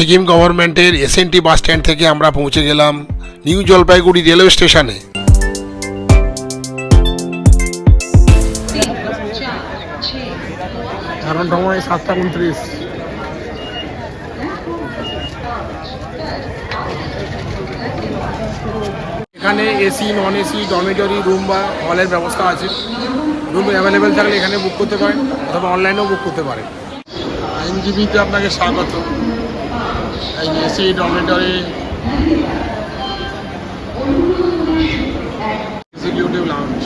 সিকিম গভর্নমেন্টের S SNT bus stand থেকে আমরা পৌঁছে গেলাম নিউ জলপাইগুড়ি রেলওয়ে স্টেশনে। এখন সময় সাতটা এখানে AC non AC dormitory room বা হলের ব্যবস্থা আছে। রুম অ্যাভেলেবেল থাকলে এখানে বুক করতে পারেন অথবা অনলাইনেও বুক করতে পারেন। এনজিবিতে আপনাকে স্বাগত। এসি ডরমিটরি এক্সিকিউটিভ লাউঞ্জ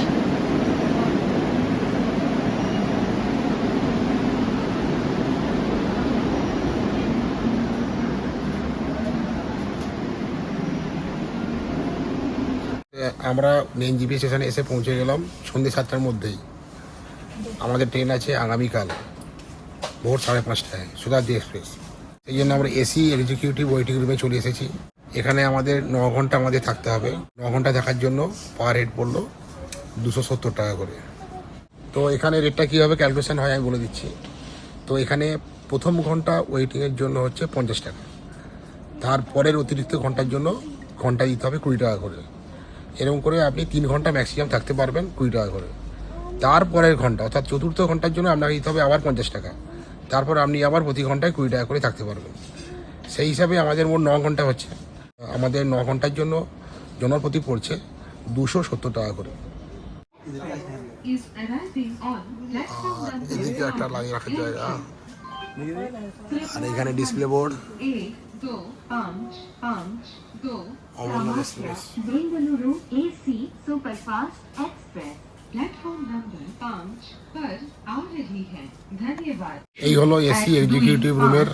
আমরা এনজিপি স্টেশনে এসে পৌঁছে গেলাম সন্ধ্যে সাতটার মধ্যেই। আমাদের ট্রেন আছে আগামীকাল ভোর সাড়ে পাঁচটায় সুদাব্দি এক্সপ্রেস। এই জন্য আমরা এসি এক্সিকিউটিভ ওয়েটিং রুমে চলে এসেছি। এখানে আমাদের ন ঘণ্টা আমাদের থাকতে হবে। ন ঘণ্টা থাকার জন্য পার হেড পড়ল দুশো সত্তর টাকা করে। তো এখানে রেটটা কীভাবে ক্যালকুলেশন হয়, আমি বলে দিচ্ছি। তো এখানে প্রথম ঘণ্টা ওয়েটিংয়ের জন্য হচ্ছে পঞ্চাশ টাকা। তারপরের অতিরিক্ত ঘণ্টার জন্য ঘণ্টা দিতে হবে কুড়ি টাকা করে। এরকম করে আপনি তিন ঘণ্টা ম্যাক্সিমাম থাকতে পারবেন কুড়ি টাকা করে। তারপরের ঘণ্টা, অর্থাৎ চতুর্থ ঘণ্টার জন্য আপনাকে দিতে হবে আবার পঞ্চাশ টাকা। তারপর আপনি আবার প্রতি ঘন্টায় কুড়ি টাকা করে থাকতে পারবেন। সেই হিসাবে আমাদের মোট ন ঘণ্টা হচ্ছে। আমাদের ন ঘণ্টার জন্য জনপ্রতি পড়ছে দুশো সত্তর টাকা করে। এদিকে একটা রাখার জায়গা। আর এখানে ডিসপ্লে বোর্ড অমরনাথ এক্সপ্রেস এই হলো এসি এক্সিকিউটিভ রুমের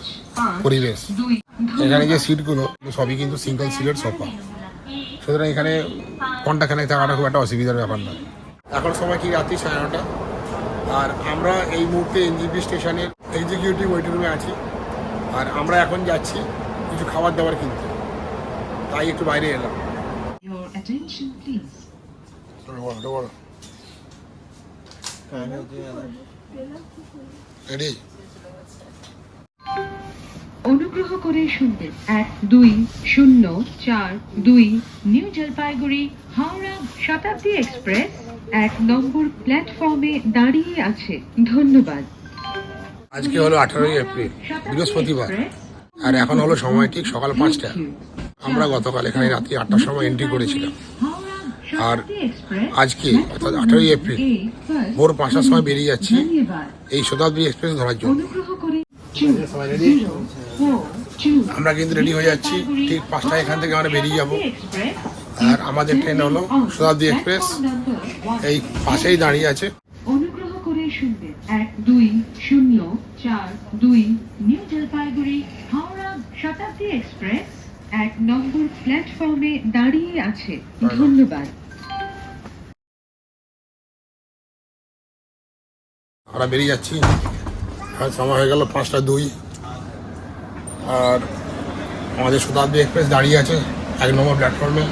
পরিবেশ। এখানে যে সিটগুলো সবই কিন্তু সিঙ্গেল সিটের সোফা সুতরাং এখানে ঘন্টাখানেক থাকাটা খুব একটা অসুবিধার ব্যাপার না এখন সময় কি রাত্রি সাড়ে নটা আর আমরা এই মুহূর্তে এনজিপি স্টেশনের এক্সিকিউটিভ ওয়েটিং রুমে আছি। আর আমরা এখন যাচ্ছি কিছু খাবার দাবার কিনতে। তাই একটু বাইরে এলাম। Your attention, please. Don't worry, don't worry. Ready অনুগ্রহ করে শুনবেন এক দুই শূন্য চার দুই নিউ জলপাইগুড়ি হাওড়া শতাব্দী এক্সপ্রেস এক নম্বর প্ল্যাটফর্মে দাঁড়িয়ে আছে। ধন্যবাদ। আজকে হলো আঠারোই এপ্রিল বৃহস্পতিবার আর এখন হলো সময় ঠিক সকাল পাঁচটা। আমরা গতকাল এখানে রাত্রি আটটার সময় এন্ট্রি করেছিলাম। আর আজকে অর্থাৎ আঠারোই এপ্রিল ভোর পাঁচটার সময় বেরিয়ে যাচ্ছি এই শতাব্দী এক্সপ্রেস ধরার জন্য। two আমরা কিন্তু রেডি হয়ে যাচ্ছি। ঠিক পাঁচটায় এখান থেকে আমরা বেরিয়ে যাব। আর আমাদের ট্রেন হলো শতাব্দী এক্সপ্রেস এই পাশেই দাঁড়িয়ে আছে। অনুগ্রহ করে শুনবেন। এক দুই শূন্য চার দুই নিউ জলপাইগুড়ি হাওড়া শতাব্দী এক্সপ্রেস। এক নম্বর প্ল্যাটফর্মে দাঁড়িয়ে আছে। ধন্যবাদ। আমরা বেরিয়ে যাচ্ছি। আর সময় হয়ে গেল পাঁচটা দুই। আর আমাদের শতাব্দী এক্সপ্রেস দাঁড়িয়ে আছে এক নম্বর প্ল্যাটফর্মে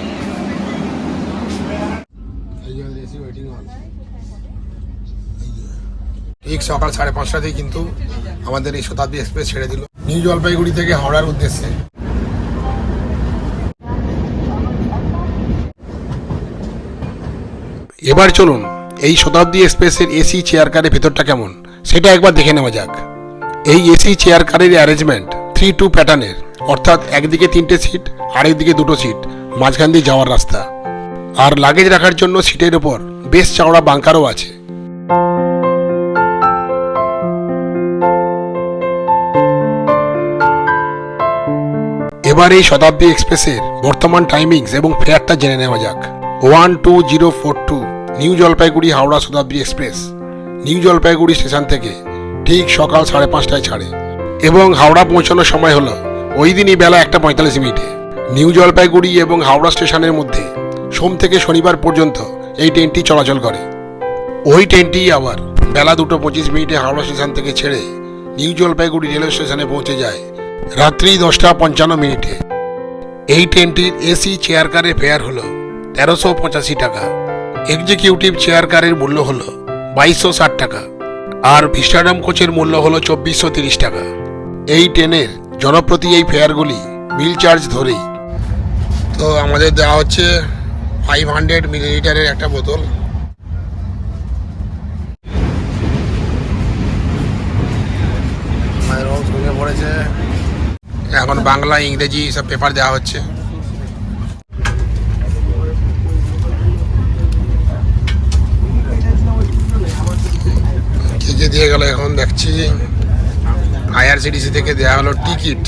ঠিক সকাল সাড়ে পাঁচটাতেই কিন্তু আমাদের এই শতাব্দী এক্সপ্রেস ছেড়ে দিল। নিউ জলপাইগুড়ি থেকে হাওড়ার উদ্দেশ্যে। এবার চলুন এই শতাব্দী এক্সপ্রেসের এসি চেয়ার কারের ভেতরটা কেমন? সেটা একবার দেখে নেওয়া যাক। এই এসি চেয়ার কারের অ্যারেঞ্জমেন্ট থ্রি টু প্যাটার্নের অর্থাৎ একদিকে তিনটে সিট আরেকদিকে দুটো সিট মাঝখান দিয়ে যাওয়ার রাস্তা। আর লাগেজ রাখার জন্য সিটের ওপর বেশ চওড়া বাঙ্কারও আছে। এবার এই শতাব্দী এক্সপ্রেসের বর্তমান টাইমিংস এবং ফেয়ারটা জেনে নেওয়া যাক। One two zero four two new Jalpaiguri Howrah Shatabdi express. New Jalpaiguri station থেকে ঠিক সকাল সাড়ে পাঁচটায় ছাড়ে। এবং হাওড়া পৌঁছানোর সময় হলো ওই দিনই বেলা একটা পঁয়তাল্লিশ মিনিটে। নিউ জলপাইগুড়ি এবং হাওড়া স্টেশনের মধ্যে সোম থেকে শনিবার পর্যন্ত এই ট্রেনটি চলাচল করে। ওই ট্রেনটি আবার বেলা দুটো পঁচিশ মিনিটে হাওড়া স্টেশন থেকে ছেড়ে নিউ জলপাইগুড়ি রেলওয়ে স্টেশনে পৌঁছে যায় রাত্রি দশটা পঞ্চান্ন মিনিটে। এই ট্রেনটির এসি, চেয়ার কারের ফেয়ার হলো তেরোশো পঁচাশি টাকা। এক্সিকিউটিভ চেয়ার কারের মূল্য হলো বাইশশো ষাট টাকা আর ভিস্টাডাম কোচের মূল্য হলো চব্বিশশো তিরিশ টাকা। এই ট্রেনের জনপ্রতি এই ফেয়ারগুলি মিল চার্জ ধরেই। তো আমাদের দেওয়া হচ্ছে ফাইভ হান্ড্রেড মিলিলিটারের একটা বোতল। পড়েছে এখন বাংলা, ইংরেজি সব পেপার দেওয়া হচ্ছে কি কি দিয়ে গেল, এখন দেখছি আইআরসিডিসি থেকে দেওয়া হলো টিকিট।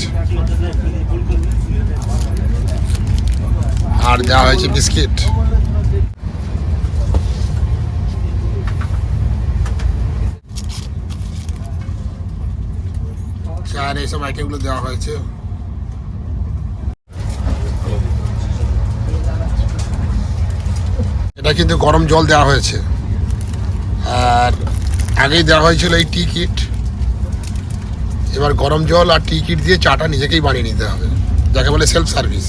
আর দেওয়া হয়েছে বিস্কিট। আর এইসব আইটেমগুলো দেওয়া হয়েছে। এটা কিন্তু গরম জল দেওয়া হয়েছে। আর আগেই দেওয়া হয়েছিল এই টিকিট এবার গরম জল আর টিকিট দিয়ে চাটা নিজেকেই বানিয়ে নিতে হবে, যাকে বলে সেলফ সার্ভিস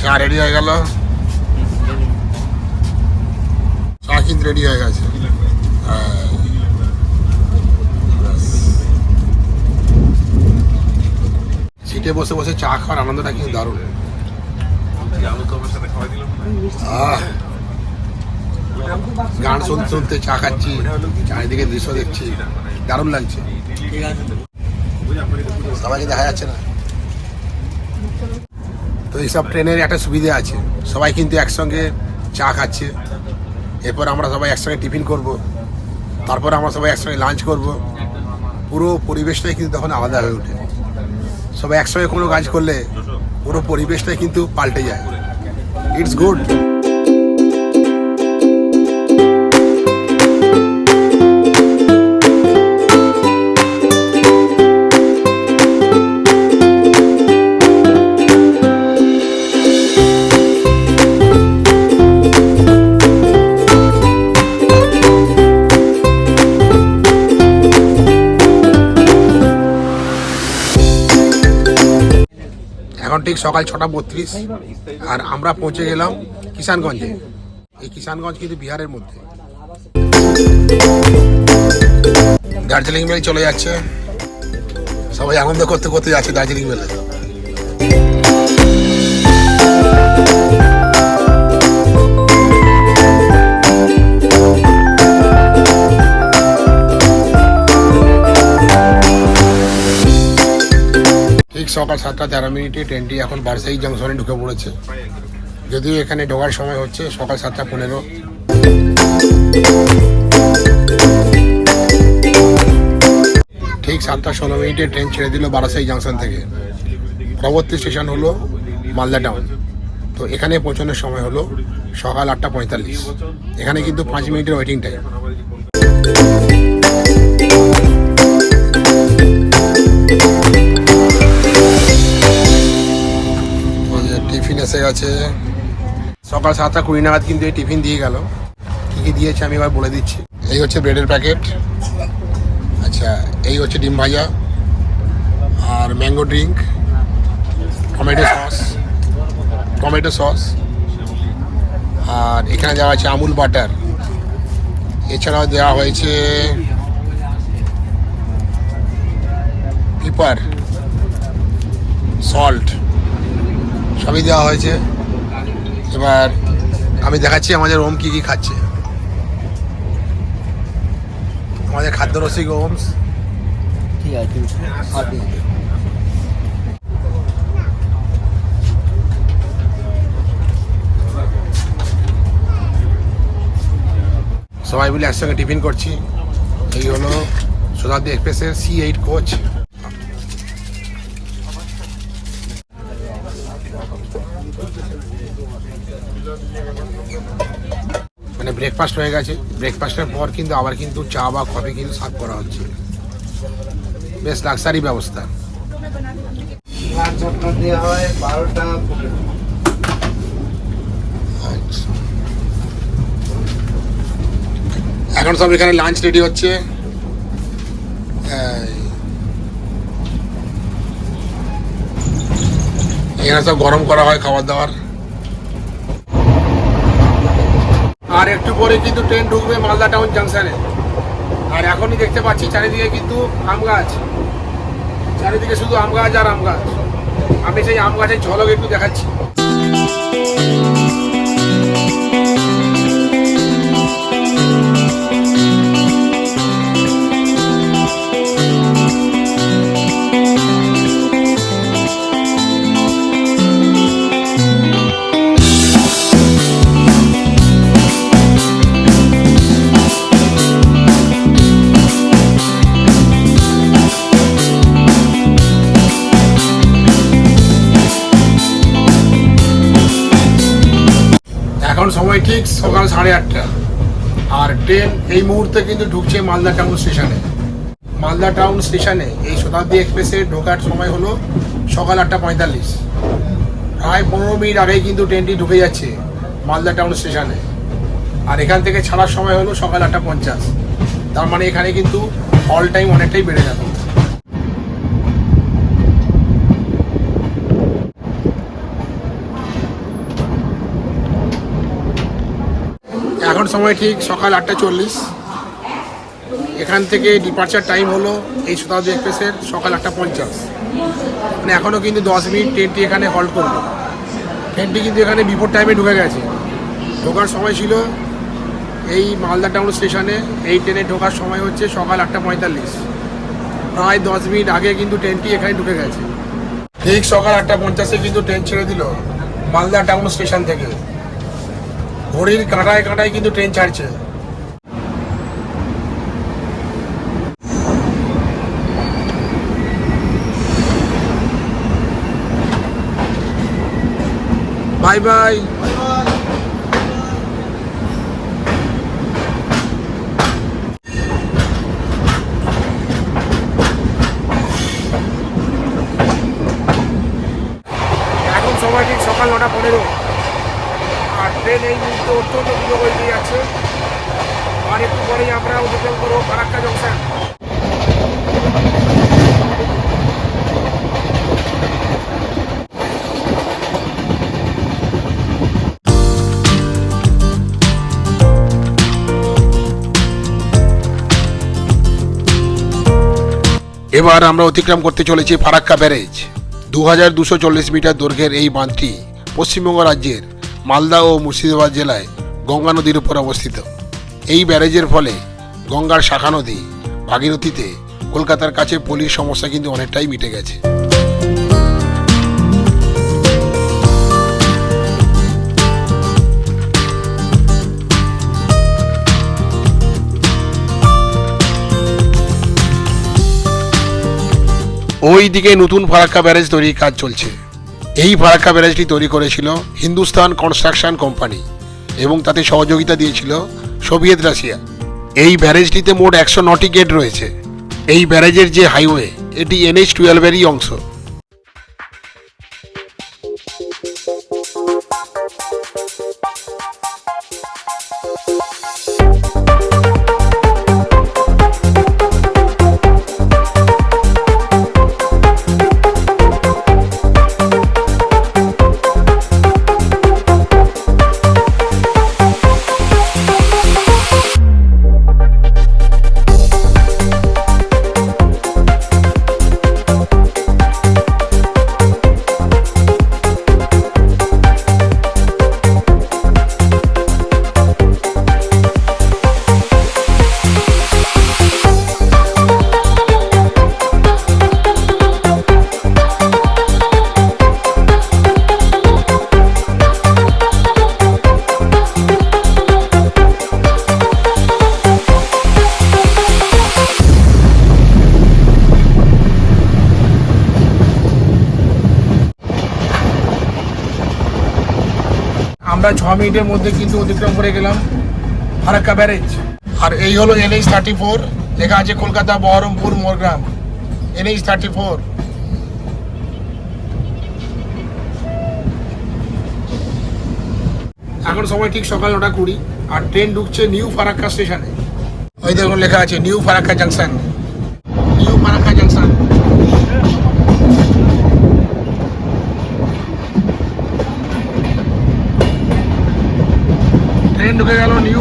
চা রেডি হয়ে গেল। চা কিন্তু রেডি হয়ে গেছে। হ্যাঁ। সিটে বসে বসে চা খাওয়ার আনন্দটা কিন্তু দারুণ। গান শুনতে শুনতে চা খাচ্ছি, চারিদিকে দৃশ্য দেখছি, দারুণ লাগছে। সবাইকে দেখা যাচ্ছে না? তো এইসব ট্রেনের একটা সুবিধা আছে, সবাই কিন্তু একসঙ্গে চা খাচ্ছে। এরপর আমরা সবাই একসঙ্গে টিফিন করব, তারপর আমরা সবাই একসঙ্গে লাঞ্চ করব। পুরো পরিবেশটাই কিন্তু তখন আলাদা হয়ে ওঠে। সবাই একসঙ্গে কোনো কাজ করলে পুরো পরিবেশটাই কিন্তু পাল্টে যায়। ইটস গুড ঠিক সকাল ছটা বত্রিশ। আর আমরা পৌঁছে গেলাম কিষানগঞ্জে। এই কিষানগঞ্জ কিন্তু বিহারের মধ্যে। দার্জিলিং মেল চলে যাচ্ছে। সবাই আনন্দ করতে করতে যাচ্ছে দার্জিলিং মেলে। সকাল সাতটা তেরো মিনিটে ট্রেনটি এখন বারসাই জংশনে ঢুকে পড়েছে। যদিও এখানে ঢোকার সময় হচ্ছে সকাল সাতটা পনেরো। ঠিক সাতটা ষোলো মিনিটে ট্রেন ছেড়ে দিল বারাসাই জংশন থেকে। পরবর্তী স্টেশন হলো মালদা টাউন। তো এখানে পৌঁছানোর সময় হলো সকাল আটটা পঁয়তাল্লিশ। এখানে কিন্তু পাঁচ মিনিটের ওয়েটিং টাইম এসে গেছে। সকাল সাতটা কুড়ি নাগাদ কিন্তু এই টিফিন দিয়ে গেল। কী কী দিয়েছে আমি এবার বলে দিচ্ছি। এই হচ্ছে ব্রেডের প্যাকেট আচ্ছা এই হচ্ছে ডিম ভাজা আর mango drink tomato sauce tomato sauce আর এখানে দেওয়া আছে আমুল বাটার। এছাড়াও দেওয়া হয়েছে পিপার সল্ট সবই দেওয়া হয়েছে। এবার আমি দেখাচ্ছি আমাদের ওম কী কী খাচ্ছে। আমাদের খাদ্য রসিক ওমস সবাই মিলে একসঙ্গে টিফিন করছি। এই হলো শতাব্দী এক্সপ্রেসের সি এইট কোচ। মানে ব্রেকফাস্ট হয়ে গেছে। ব্রেকফাস্টের পর কিন্তু আবার কিন্তু চা বা কফি কিন্তু সার্ভ করা হচ্ছে। বেশ লাক্সারি ব্যবস্থা। আচ্ছা। এখন সব এখানে লাঞ্চ রেডি হচ্ছে। এখানে সব গরম করা হয় খাবার দাবার। আর একটু পরে কিন্তু ট্রেন ঢুকবে মালদা টাউন জাংশনে। আর এখনই দেখতে পাচ্ছি চারিদিকে কিন্তু আম গাছ। চারিদিকে শুধু আম গাছ আর আম গাছ। আমি সেই আম গাছের ঝলক একটু দেখাচ্ছি। এখন সময় ঠিক সকাল সাড়ে আটটা। আর ট্রেন এই মুহূর্তে কিন্তু ঢুকছে মালদা টাউন স্টেশনে। মালদা টাউন স্টেশনে এই শতাব্দী এক্সপ্রেসে ঢোকার সময় হলো সকাল আটটা পঁয়তাল্লিশ। প্রায় পনেরো মিনিট আগেই কিন্তু ট্রেনটি ঢুকে যাচ্ছে মালদা টাউন স্টেশনে। আর এখান থেকে ছাড়ার সময় হলো সকাল আটটা পঞ্চাশ। তার মানে এখানে কিন্তু অল টাইম অনেকটাই বেড়ে যাবে এখন সময় ঠিক সকাল আটটা চল্লিশ। এখান থেকে ডিপার্চার টাইম হলো এই শতাব্দী এক্সপ্রেসের সকাল আটটা পঞ্চাশ। মানে এখনও কিন্তু দশ মিনিট ট্রেনটি এখানে হল্ট করবে ট্রেনটি কিন্তু এখানে বিফোর টাইমে ঢুকে গেছে। ঢোকার সময় ছিল এই মালদা টাউন স্টেশনে এই ট্রেনে ঢোকার সময় হচ্ছে সকাল আটটা পঁয়তাল্লিশ। প্রায় দশ মিনিট আগে কিন্তু ট্রেনটি এখানে ঢুকে গেছে। ঠিক সকাল আটটা পঞ্চাশে কিন্তু ট্রেন ছেড়ে দিল মালদা টাউন স্টেশন থেকে। ঘড়ির কাঁটায় কাঁটায় কিন্তু ট্রেন ছাড়ছে। বাই বাই এখন সময় ঠিক সকাল নটা পনেরো আর মুহূর্তে অত্যন্ত হয়ে আর একটু পরেই আমরা অতিক্রম করব ফারাক্কা জংশন। এবার আমরা অতিক্রম করতে চলেছি ফারাক্কা ব্যারেজ। দু মিটার দৈর্ঘ্যের এই বাঁধটি পশ্চিমবঙ্গ রাজ্যের মালদা ও মুর্শিদাবাদ জেলায় গঙ্গা নদীর উপর অবস্থিত। এই ব্যারেজের ফলে গঙ্গার শাখা নদী ভাগীরথীতে কলকাতার কাছে পলির সমস্যা কিন্তু অনেকটাই মিটে গেছে। ওই দিকে নতুন ফারাক্কা ব্যারেজ তৈরির কাজ চলছে। এই ফারাক্কা ব্যারাজটি তৈরি করেছিল হিন্দুস্তান কনস্ট্রাকশন কোম্পানি এবং তাতে সহযোগিতা দিয়েছিল সোভিয়েত রাশিয়া। এই ব্যারেজটিতে মোট একশো নটি গেট রয়েছে। এই ব্যারেজের যে হাইওয়ে, এটি এনএইচ টুয়েলভেরই অংশ। আমরা ছ মিনিটের মধ্যে কিন্তু অতিক্রম করে গেলাম ফারাক্কা ব্যারেজ। আর এই হলো এনএইচ থার্টি ফোর লেখা আছে Kolkata, Baharampur, Morgram. NH thirty four এখন সময় ঠিক সকাল নটা কুড়ি, আর ট্রেন ঢুকছে নিউ ফারাক্কা স্টেশনে। ওই দেখুন লেখা আছে, new Farakka junction new Farakka junction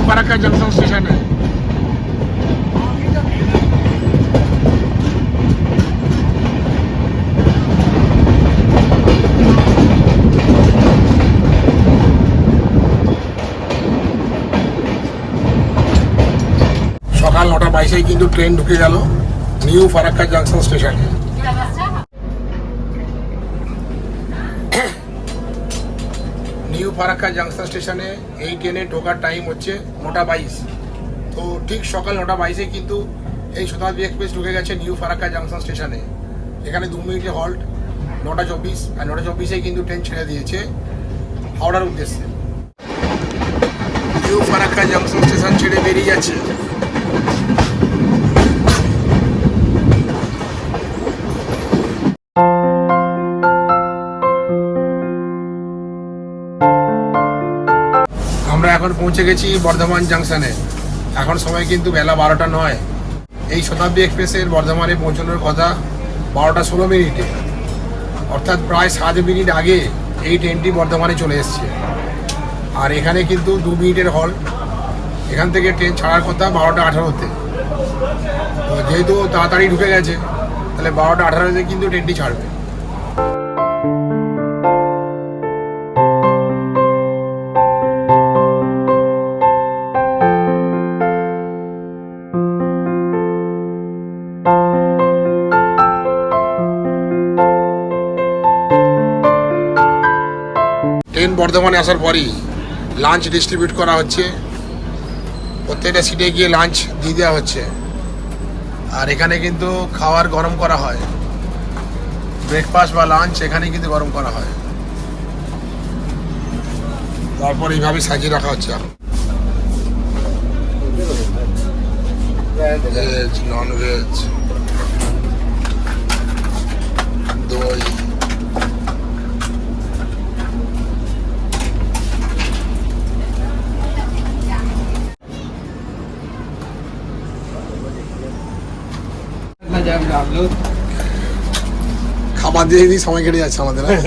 Farakka junction স্টেশনে। সকাল নটা বাইশেই কিন্তু ট্রেন ঢুকে গেল নিউ ফারাক্কা জংশন স্টেশনে। ফারাক্কা জাংশন স্টেশনে এই ট্রেনে ঢোকার টাইম হচ্ছে নটা বাইশ। তো ঠিক সকাল নটা বাইশে কিন্তু এই শতাব্দী এক্সপ্রেস ঢুকে গেছে নিউ ফারাক্কা জাংশন স্টেশনে এখানে দু মিনিটে হল্ট নটা চব্বিশ। আর নটা চব্বিশেই কিন্তু ট্রেন ছেড়ে দিয়েছে হাওড়ার উদ্দেশ্যে। নিউ ফারাক্কা জাংশন স্টেশন ছেড়ে বেরিয়ে যাচ্ছে। এখন পৌঁছে গেছি বর্ধমান জাংশনে এখন সময় কিন্তু বেলা বারোটা নয়। এই শতাব্দী এক্সপ্রেসের বর্ধমানে পৌঁছানোর কথা বারোটা ষোলো মিনিটে। অর্থাৎ প্রায় সাত মিনিট আগে এই ট্রেনটি বর্ধমানে চলে এসছে। আর এখানে কিন্তু দু মিনিটের হল এখান থেকে ট্রেন ছাড়ার কথা বারোটা আঠারোতে। তো যেহেতু তাড়াতাড়ি ঢুকে গেছে, তাহলে বারোটা আঠারোতে কিন্তু ট্রেনটি ছাড়বে। বর্ধমানে আসার পরই লাঞ্চ ডিস্ট্রিবিউট করা হচ্ছে। প্রত্যেকটা সিটে গিয়ে লাঞ্চ দিয়ে দেওয়া হচ্ছে। আর এখানে কিন্তু খাওয়ার গরম করা হয়। ব্রেকফাস্ট বা লাঞ্চ এখানে কিন্তু গরম করা হয়। তারপর এইভাবে সাজিয়ে রাখা হচ্ছে এখন। ভেজ নন ভেজ দই। খাবার দিয়ে দিয়ে সময় কেটে যাচ্ছে আমাদের হ্যাঁ?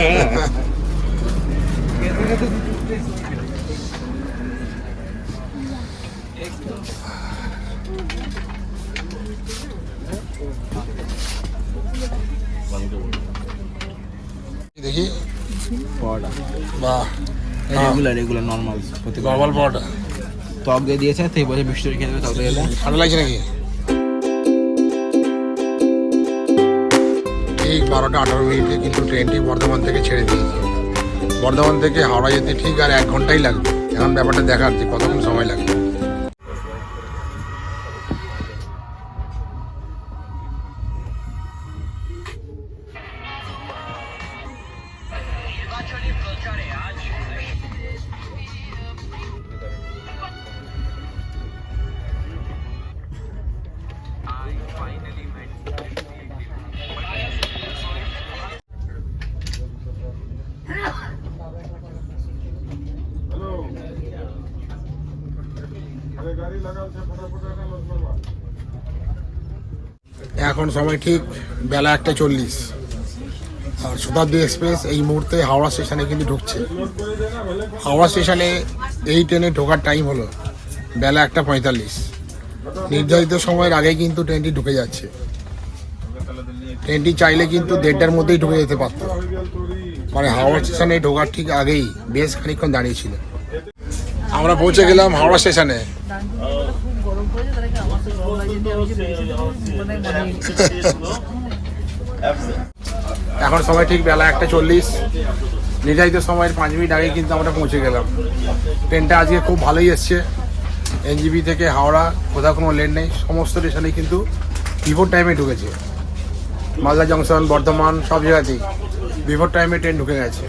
দেখি পাওয়াটা বাহ রেগুলার রেগুলার নর্মাল প্রত্যেক নর্মাল পাওয়াটা টক দিয়ে দিয়েছে তো বছর মিষ্টি খেয়ে দেবে টক দিয়ে গেলে ঠান্ডা লাগছে নাকি ঠিক বারোটা আঠারো মিনিটে কিন্তু ট্রেনটি বর্ধমান থেকে ছেড়ে দিয়েছে। বর্ধমান থেকে হাওড়া যেতে ঠিক আর এক ঘন্টাই লাগবে। এখন ব্যাপারটা দেখার যে কতক্ষণ সময় লাগবে। এখন সময় ঠিক বেলা একটা চল্লিশ। আর শতাব্দী এক্সপ্রেস এই মুহূর্তে হাওড়া স্টেশনে কিন্তু ঢুকছে। হাওড়া স্টেশনে এই ট্রেনে ঢোকার টাইম হলো বেলা একটা পঁয়তাল্লিশ। নির্ধারিত সময়ের আগে কিন্তু ট্রেনটি ঢুকে যাচ্ছে। ট্রেনটি চাইলে কিন্তু দেড়টার মধ্যেই ঢুকে যেতে পারতো। মানে হাওড়া স্টেশনে ঢোকার ঠিক আগেই বেশ খানিকক্ষণ দাঁড়িয়েছিল আমরা পৌঁছে গেলাম হাওড়া স্টেশনে। এখন সময় ঠিক বেলা একটা চল্লিশ। নির্ধারিত সময়ের পাঁচ মিনিট আগে কিন্তু আমরা পৌঁছে গেলাম। ট্রেনটা আজকে খুব ভালোই এসছে। এনজিবি থেকে হাওড়া কোথাও কোনো লেন নেই। সমস্ত স্টেশনে কিন্তু বিফোর টাইমে ঢুকেছে। মালদা জংশন বর্ধমান সব জায়গাতেই বিফোর টাইমে ট্রেন ঢুকে গেছে।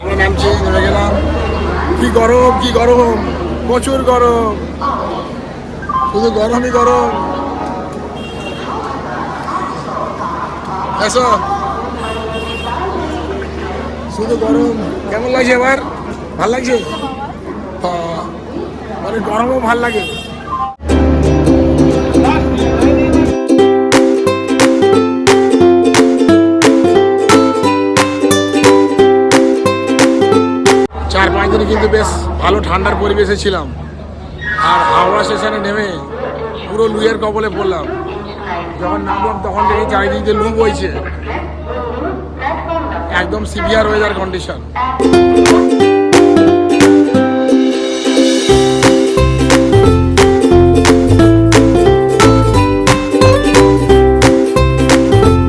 আমরা নামছি নেমে গেলাম। কি গরম কি গরম! প্রচুর গরম। শুধু গরমই গরম। এসো। শুধু গরম। কেমন লাগছে এবার? ভালো লাগছে? হ্যাঁ, মানে গরমও ভালো লাগে। চার পাঁচ দিন কিন্তু বেশ ভালো ঠান্ডার পরিবেশে ছিলাম। আর হাওড়া স্টেশনে নেমে পুরো লুয়ের কবলে পড়লাম। যখন নামলাম, তখন দেখি চারিদিক দিয়ে লু বইছে। একদম সিভিয়ার ওয়েদার কন্ডিশন